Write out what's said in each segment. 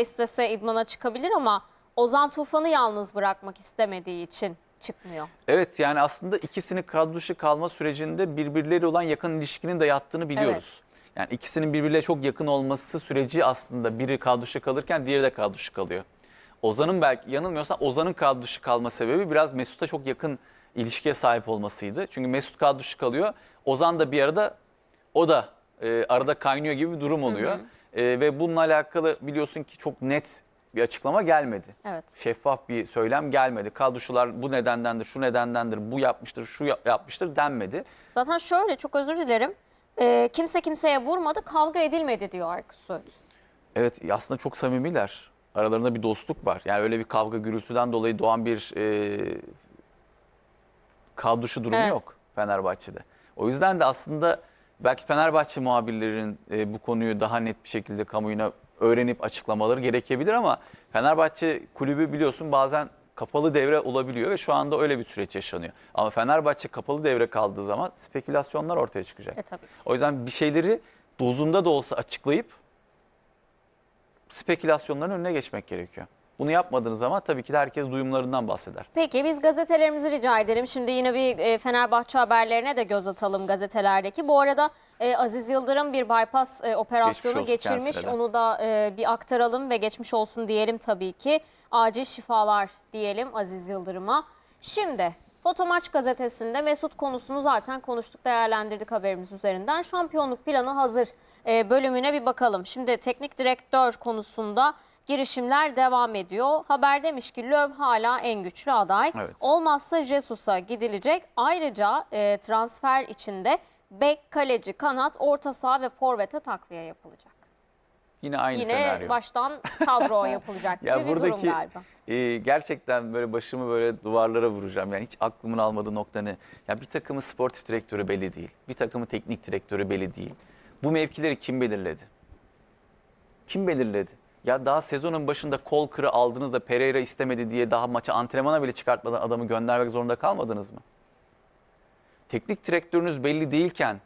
istese idmana çıkabilir ama Ozan Tufan'ı yalnız bırakmak istemediği için çıkmıyor. Evet yani aslında ikisinin kadro dışı kalma sürecinde birbirleri olan yakın ilişkinin de yattığını biliyoruz. Yani ikisinin birbirleriyle çok yakın olması süreci aslında biri kadro dışı kalırken diğeri de kadro dışı kalıyor. Ozan'ın belki yanılmıyorsam Ozan'ın kadro dışı kalma sebebi biraz Mesut'a çok yakın ilişkiye sahip olmasıydı. Çünkü Mesut kadro dışı kalıyor. Ozan da bir arada o da e, arada kaynıyor gibi bir durum oluyor. E, ve bununla alakalı biliyorsun ki çok net bir açıklama gelmedi Evet. şeffaf bir söylem gelmedi. Kadroşular bu nedendendir, şu nedendendir, bu yapmıştır, şu yap- yapmıştır denmedi. Zaten şöyle çok özür dilerim. Ee, kimse kimseye vurmadı, kavga edilmedi diyor Aykut Söğüt. Evet aslında çok samimiler. Aralarında bir dostluk var. Yani öyle bir kavga gürültüden dolayı doğan bir e, kadroşu durumu Evet. yok Fenerbahçe'de. O yüzden de aslında belki Fenerbahçe muhabirlerin e, bu konuyu daha net bir şekilde kamuoyuna öğrenip açıklamaları gerekebilir ama Fenerbahçe kulübü biliyorsun bazen kapalı devre olabiliyor ve şu anda öyle bir süreç yaşanıyor. Ama Fenerbahçe kapalı devre kaldığı zaman spekülasyonlar ortaya çıkacak. E tabii ki. O yüzden bir şeyleri dozunda da olsa açıklayıp spekülasyonların önüne geçmek gerekiyor. Bunu yapmadığınız zaman tabii ki de herkes duyumlarından bahseder. Peki biz gazetelerimizi rica edelim. Şimdi yine bir e, Fenerbahçe haberlerine de göz atalım gazetelerdeki. Bu arada e, Aziz Yıldırım bir bypass e, operasyonu geçirmiş. kendisine. Onu da bir aktaralım ve geçmiş olsun diyelim tabii ki. Acil şifalar diyelim Aziz Yıldırım'a. Şimdi Fotomaç gazetesinde Mesut konusunu zaten konuştuk, değerlendirdik haberimiz üzerinden. Şampiyonluk planı hazır bölümüne bir bakalım. Şimdi teknik direktör konusunda girişimler devam ediyor. Haber demiş ki Löw hala en güçlü aday. Evet. Olmazsa Jesus'a gidilecek. Ayrıca e, transfer içinde bek, kaleci, kanat, orta saha ve forvete takviye yapılacak. Yine aynı Yine senaryo. baştan kadro yapılacak gibi Ya bir durum buradaki galiba. e, gerçekten böyle başımı böyle duvarlara vuracağım. Yani hiç aklımın almadığı nokta ne? Ya bir takımın sportif direktörü belli değil. Bir takımın teknik direktörü belli değil. Bu mevkileri kim belirledi? Kim belirledi? Ya daha sezonun başında kol kırı aldınız da Pereira istemedi diye daha maça antrenmana bile çıkartmadan adamı göndermek zorunda kalmadınız mı? Teknik direktörünüz belli değilken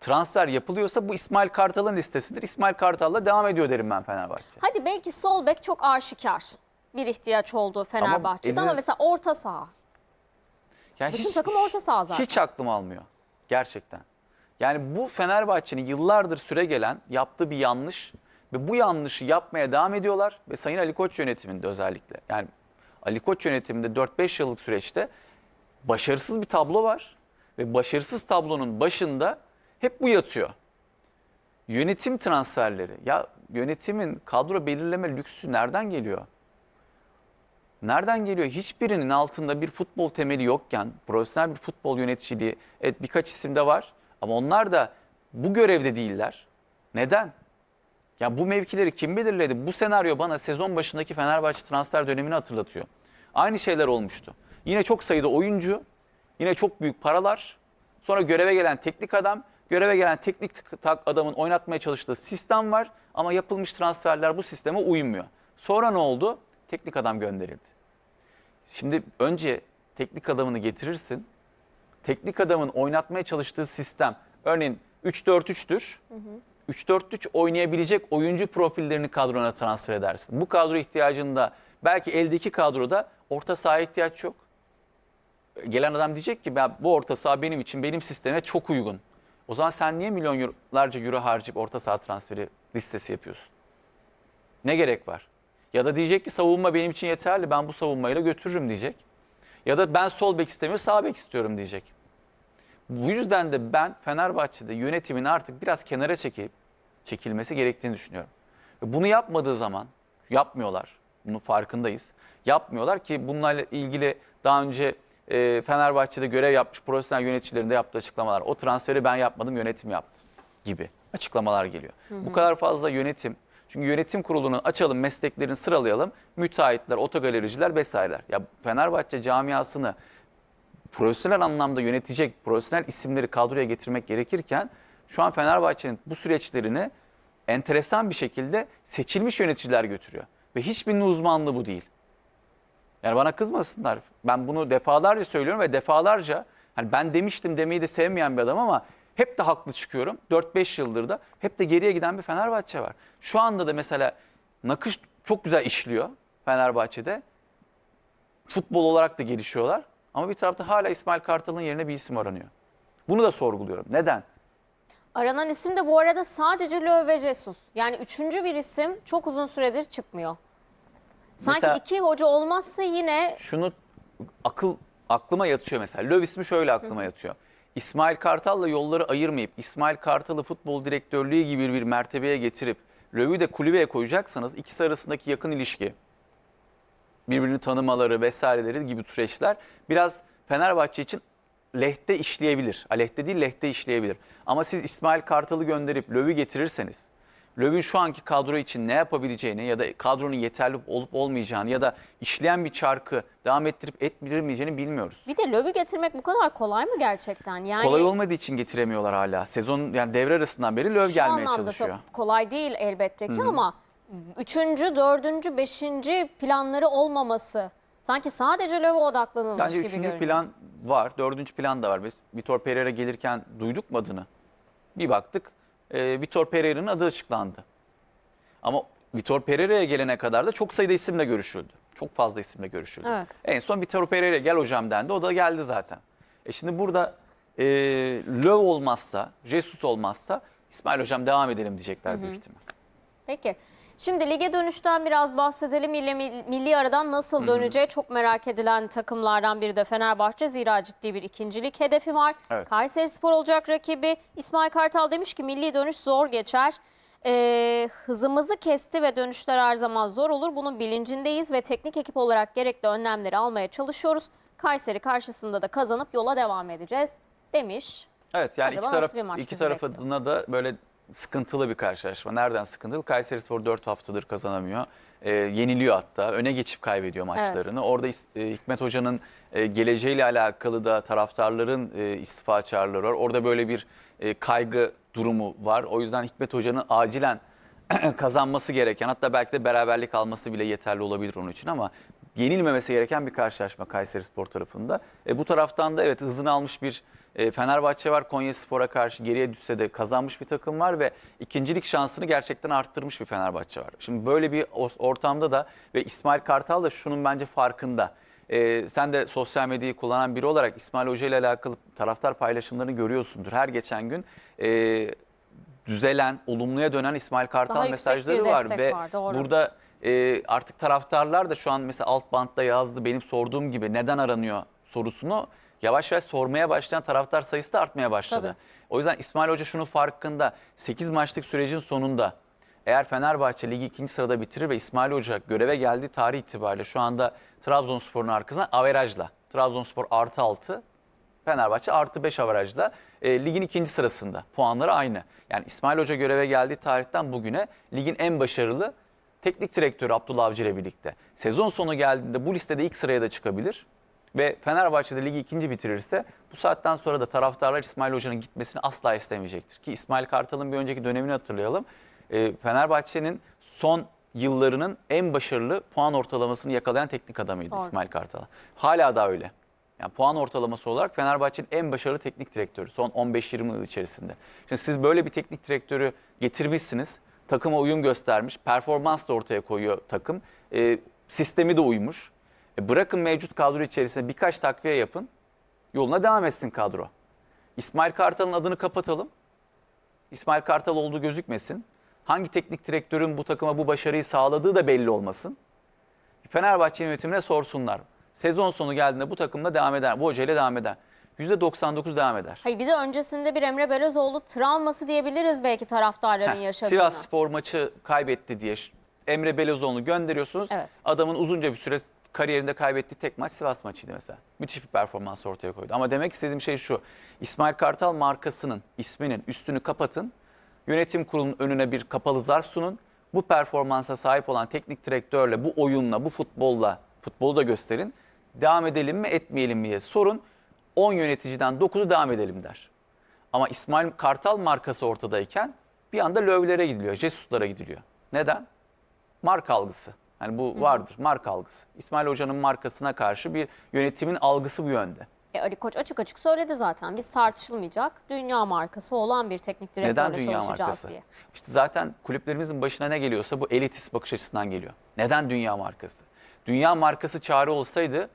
transfer yapılıyorsa bu İsmail Kartal'ın listesidir. İsmail Kartal'la devam ediyor derim ben Fenerbahçe. Hadi belki sol bek çok aşikar bir ihtiyaç olduğu Fenerbahçe'de ama, eline- mesela orta saha. Yani Bütün hiç- takım orta saha zaten. Hiç aklım almıyor. Gerçekten. Yani bu Fenerbahçe'nin yıllardır süre gelen yaptığı bir yanlış ve bu yanlışı yapmaya devam ediyorlar ve Sayın Ali Koç yönetiminde özellikle. Yani Ali Koç yönetiminde 4-5 yıllık süreçte başarısız bir tablo var ve başarısız tablonun başında hep bu yatıyor. Yönetim transferleri. Ya yönetimin kadro belirleme lüksü nereden geliyor? Nereden geliyor? Hiçbirinin altında bir futbol temeli yokken profesyonel bir futbol yöneticiliği evet birkaç isim de var ama onlar da bu görevde değiller. Neden? Ya bu mevkileri kim belirledi? Bu senaryo bana sezon başındaki Fenerbahçe transfer dönemini hatırlatıyor. Aynı şeyler olmuştu. Yine çok sayıda oyuncu, yine çok büyük paralar. Sonra göreve gelen teknik adam, göreve gelen teknik tak- adamın oynatmaya çalıştığı sistem var ama yapılmış transferler bu sisteme uymuyor. Sonra ne oldu? Teknik adam gönderildi. Şimdi önce teknik adamını getirirsin. Teknik adamın oynatmaya çalıştığı sistem örneğin 3-4-3'tür. 3-4-3 oynayabilecek oyuncu profillerini kadrona transfer edersin. Bu kadro ihtiyacında belki eldeki kadroda orta sahaya ihtiyaç yok. Gelen adam diyecek ki ben bu orta saha benim için benim sisteme çok uygun. O zaman sen niye milyonlarca euro harcayıp orta saha transferi listesi yapıyorsun? Ne gerek var? Ya da diyecek ki savunma benim için yeterli ben bu savunmayla götürürüm diyecek. Ya da ben sol bek istemiyorum sağ bek istiyorum diyecek. Bu yüzden de ben Fenerbahçe'de yönetimin artık biraz kenara çekip çekilmesi gerektiğini düşünüyorum. Bunu yapmadığı zaman yapmıyorlar. Bunun farkındayız. Yapmıyorlar ki bununla ilgili daha önce e, Fenerbahçe'de görev yapmış profesyonel yöneticilerin de yaptığı açıklamalar. O transferi ben yapmadım yönetim yaptı gibi açıklamalar geliyor. Bu kadar fazla yönetim. Çünkü yönetim kurulunu açalım, mesleklerini sıralayalım. Müteahhitler, otogalericiler vesaireler. Ya Fenerbahçe camiasını profesyonel anlamda yönetecek profesyonel isimleri kadroya getirmek gerekirken şu an Fenerbahçe'nin bu süreçlerini enteresan bir şekilde seçilmiş yöneticiler götürüyor. Ve hiçbirinin uzmanlığı bu değil. Yani bana kızmasınlar. Ben bunu defalarca söylüyorum ve defalarca hani ben demiştim demeyi de sevmeyen bir adam ama hep de haklı çıkıyorum. 4-5 yıldır da hep de geriye giden bir Fenerbahçe var. Şu anda da mesela nakış çok güzel işliyor Fenerbahçe'de. Futbol olarak da gelişiyorlar. Ama bir tarafta hala İsmail Kartal'ın yerine bir isim aranıyor. Bunu da sorguluyorum. Neden? Aranan isim de bu arada sadece Löw ve Jesus. Yani üçüncü bir isim çok uzun süredir çıkmıyor. Sanki Mesela- iki hoca olmazsa yine Şunu akıl aklıma yatıyor mesela. Löw ismi şöyle aklıma yatıyor. İsmail Kartal'la yolları ayırmayıp İsmail Kartal'ı futbol direktörlüğü gibi bir mertebeye getirip Löw'ü de kulübeye koyacaksanız ikisi arasındaki yakın ilişki, birbirini tanımaları vesaireleri gibi süreçler biraz Fenerbahçe için lehte işleyebilir. Aleyhte değil lehte işleyebilir. Ama siz İsmail Kartal'ı gönderip Löw'ü getirirseniz Löw'ün şu anki kadro için ne yapabileceğini ya da kadronun yeterli olup olmayacağını ya da işleyen bir çarkı devam ettirip ettirmeyeceğini bilmiyoruz. bir de Löw'ü getirmek bu kadar kolay mı gerçekten? Yani Kolay olmadığı için getiremiyorlar hala. Sezon yani devre arasından beri Löw şu gelmeye anlamda çalışıyor. çok kolay değil elbette ki ama üçüncü, dördüncü, beşinci planları olmaması sanki sadece Löw'e odaklanılmış Bence gibi üçüncü görünüyor. plan var, dördüncü plan da var. Biz Vitor Pereira gelirken duyduk mu adını? Bir baktık, e, Vitor Pereira'nın adı açıklandı. Ama Vitor Pereira'ya gelene kadar da çok sayıda isimle görüşüldü. Çok fazla isimle görüşüldü. Evet. En son Vitor Pereira gel hocam dendi, o da geldi zaten. E şimdi burada e, Löw olmazsa, Jesus olmazsa İsmail hocam devam edelim diyecekler büyük ihtimal. Peki. Şimdi lige dönüşten biraz bahsedelim. Milli, milli aradan nasıl döneceği çok merak edilen takımlardan biri de Fenerbahçe. Zira ciddi bir ikincilik hedefi var. Evet. Kayseri Spor olacak rakibi. İsmail Kartal demiş ki milli dönüş zor geçer. Ee, hızımızı kesti ve dönüşler her zaman zor olur. Bunun bilincindeyiz ve teknik ekip olarak gerekli önlemleri almaya çalışıyoruz. Kayseri karşısında da kazanıp yola devam edeceğiz demiş. Evet yani Acaba iki taraf iki bizi taraf bekliyor? adına da böyle sıkıntılı bir karşılaşma. Nereden sıkıntılı? Kayserispor 4 haftadır kazanamıyor. Ee, yeniliyor hatta. Öne geçip kaybediyor maçlarını. Orada is- e, Hikmet Hoca'nın e, geleceğiyle alakalı da taraftarların e, istifa çağrıları var. Orada böyle bir e, kaygı durumu var. O yüzden Hikmet Hoca'nın acilen kazanması gereken hatta belki de beraberlik alması bile yeterli olabilir onun için ama yenilmemesi gereken bir karşılaşma Kayseri Spor tarafında. E, bu taraftan da evet hızını almış bir e, Fenerbahçe var. Konya Spor'a karşı geriye düşse de kazanmış bir takım var ve ikincilik şansını gerçekten arttırmış bir Fenerbahçe var. Şimdi böyle bir ortamda da ve İsmail Kartal da şunun bence farkında. E, sen de sosyal medyayı kullanan biri olarak İsmail Hoca ile alakalı taraftar paylaşımlarını görüyorsundur. Her geçen gün e, düzelen, olumluya dönen İsmail Kartal Daha mesajları var ve var, doğru. burada e, artık taraftarlar da şu an mesela alt bantta yazdı benim sorduğum gibi neden aranıyor sorusunu yavaş yavaş sormaya başlayan taraftar sayısı da artmaya başladı. Tabii. O yüzden İsmail Hoca şunu farkında 8 maçlık sürecin sonunda eğer Fenerbahçe ligi ikinci sırada bitirir ve İsmail Hoca göreve geldiği tarih itibariyle şu anda Trabzonspor'un arkasına averajla Trabzonspor artı 6 Fenerbahçe artı 5 averajla e, ligin ikinci sırasında. Puanları aynı. Yani İsmail Hoca göreve geldiği tarihten bugüne ligin en başarılı teknik direktörü Abdullah Avcı ile birlikte. Sezon sonu geldiğinde bu listede ilk sıraya da çıkabilir. Ve Fenerbahçe'de ligi ikinci bitirirse bu saatten sonra da taraftarlar İsmail Hoca'nın gitmesini asla istemeyecektir. Ki İsmail Kartal'ın bir önceki dönemini hatırlayalım. E, Fenerbahçe'nin son yıllarının en başarılı puan ortalamasını yakalayan teknik adamıydı Doğru. İsmail Kartal. Hala da öyle. Yani puan ortalaması olarak Fenerbahçe'nin en başarılı teknik direktörü son 15-20 yıl içerisinde. Şimdi siz böyle bir teknik direktörü getirmişsiniz. Takıma uyum göstermiş. Performans da ortaya koyuyor takım. E, sistemi de uymuş. E, bırakın mevcut kadro içerisinde birkaç takviye yapın. Yoluna devam etsin kadro. İsmail Kartal'ın adını kapatalım. İsmail Kartal olduğu gözükmesin. Hangi teknik direktörün bu takıma bu başarıyı sağladığı da belli olmasın. Fenerbahçe yönetimine sorsunlar. Sezon sonu geldiğinde bu takımla devam eder. Bu hocayla devam eder. %99 devam eder. Hayır bir de öncesinde bir Emre Belözoğlu travması diyebiliriz belki taraftarların Heh, yaşadığına. Sivas Spor maçı kaybetti diye Emre Belözoğlu'nu gönderiyorsunuz. Evet. Adamın uzunca bir süre kariyerinde kaybettiği tek maç Sivas maçıydı mesela. Müthiş bir performans ortaya koydu. Ama demek istediğim şey şu. İsmail Kartal markasının, isminin üstünü kapatın. Yönetim kurulunun önüne bir kapalı zarf sunun. Bu performansa sahip olan teknik direktörle, bu oyunla, bu futbolla, futbolu da gösterin. Devam edelim mi, etmeyelim mi diye sorun. 10 yöneticiden 9'u devam edelim der. Ama İsmail Kartal markası ortadayken bir anda Lövlere gidiliyor, Jesus'lara gidiliyor. Neden? Marka algısı. Yani bu vardır, marka algısı. İsmail Hoca'nın markasına karşı bir yönetimin algısı bu yönde. E, Ali Koç açık açık söyledi zaten. Biz tartışılmayacak dünya markası olan bir teknik Neden direktörle dünya çalışacağız markası? diye. İşte zaten kulüplerimizin başına ne geliyorsa bu elitist bakış açısından geliyor. Neden dünya markası? Dünya markası çağrı olsaydı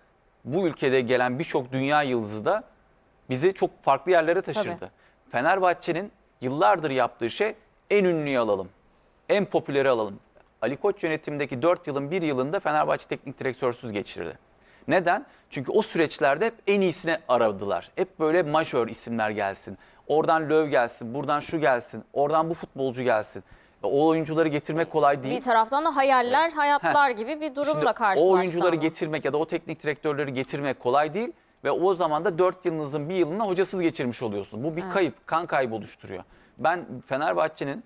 bu ülkede gelen birçok dünya yıldızı da bizi çok farklı yerlere taşırdı. Fenerbahçe'nin yıllardır yaptığı şey en ünlüyü alalım. En popüleri alalım. Ali Koç yönetimindeki 4 yılın 1 yılında Fenerbahçe teknik direktörsüz geçirdi. Neden? Çünkü o süreçlerde hep en iyisini aradılar. Hep böyle majör isimler gelsin. Oradan Löw gelsin, buradan şu gelsin, oradan bu futbolcu gelsin. O oyuncuları getirmek kolay değil. Bir taraftan da hayaller, hayatlar gibi bir durumla Şimdi karşılaştı. o oyuncuları ama. getirmek ya da o teknik direktörleri getirmek kolay değil. Ve o zaman da 4 yılınızın bir yılını hocasız geçirmiş oluyorsun. Bu bir Evet. kayıp, kan kaybı oluşturuyor. Ben Fenerbahçe'nin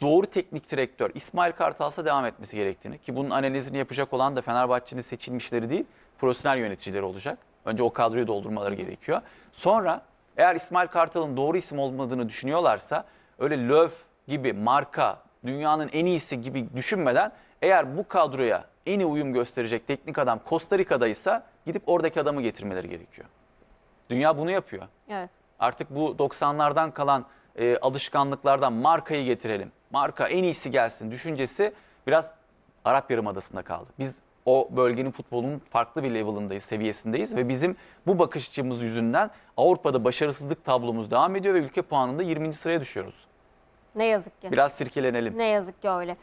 doğru teknik direktör İsmail Kartal'sa devam etmesi gerektiğini ki bunun analizini yapacak olan da Fenerbahçe'nin seçilmişleri değil, profesyonel yöneticileri olacak. Önce o kadroyu doldurmaları gerekiyor. Sonra eğer İsmail Kartal'ın doğru isim olmadığını düşünüyorlarsa öyle Löw gibi marka, dünyanın en iyisi gibi düşünmeden eğer bu kadroya en iyi uyum gösterecek teknik adam Costa Rica'daysa gidip oradaki adamı getirmeleri gerekiyor. Dünya bunu yapıyor. Evet. Artık bu 90'lardan kalan e, alışkanlıklardan markayı getirelim. Marka en iyisi gelsin düşüncesi biraz Arap Yarımadası'nda kaldı. Biz o bölgenin futbolunun farklı bir level'ındayız, seviyesindeyiz ve bizim bu bakış açımız yüzünden Avrupa'da başarısızlık tablomuz devam ediyor ve ülke puanında 20. sıraya düşüyoruz. Ne yazık ki. Biraz sirkelenelim. Ne yazık ki öyle.